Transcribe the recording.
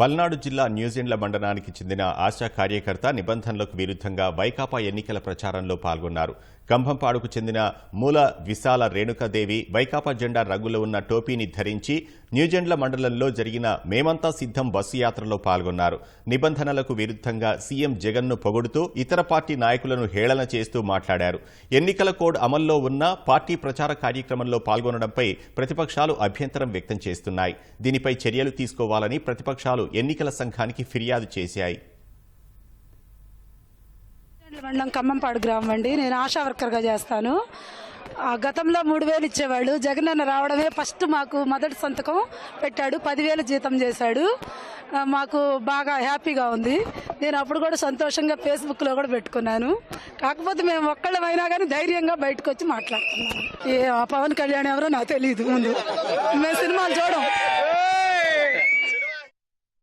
పల్నాడు జిల్లా న్యూజిండ్ల మండలానికి చెందిన ఆశా కార్యకర్త నిబంధనలకు విరుద్ధంగా వైకాపా ఎన్నికల ప్రచారంలో పాల్గొన్నారు. కంభంపాడుకు చెందిన మూల విశాల రేణుకాదేవి వైకాపా జెండా రంగులో ఉన్న టోపీని ధరించి న్యూజిండ్ల మండలంలో జరిగిన మేమంతా సిద్ధం బస్సు యాత్రలో పాల్గొన్నారు. నిబంధనలకు విరుద్ధంగా సీఎం జగన్ను పొగుడుతూ ఇతర పార్టీ నాయకులను హేళన చేస్తూ మాట్లాడారు. ఎన్నికల కోడ్ అమల్లో ఉన్న పార్టీ ప్రచార కార్యక్రమంలో పాల్గొనడంపై ప్రతిపక్షాలు అభ్యంతరం వ్యక్తం చేస్తున్నాయి. దీనిపై చర్యలు తీసుకోవాలని ప్రతిపక్షాలు ఎన్నికల సంఘానికి ఫిర్యాదు చేశాయి. మండలం ఖమ్మంపాడు గ్రామం అండి. నేను ఆశా వర్కర్గా చేస్తాను. ఆ గతంలో మూడు వేలు ఇచ్చేవాళ్ళు. జగన్ అన్న రావడమే ఫస్ట్ మాకు మొదటి సంతకం పెట్టాడు. పదివేలు జీతం చేశాడు. మాకు బాగా హ్యాపీగా ఉంది. నేను అప్పుడు కూడా సంతోషంగా ఫేస్బుక్లో కూడా పెట్టుకున్నాను. కాకపోతే మేము ఒక్కళ్ళమైనా కానీ ధైర్యంగా బయటకు వచ్చి మాట్లాడుతున్నాం. ఏ పవన్ కళ్యాణ్ ఎవరో నాకు తెలియదు ముందు. మేము సినిమాలు చూడం.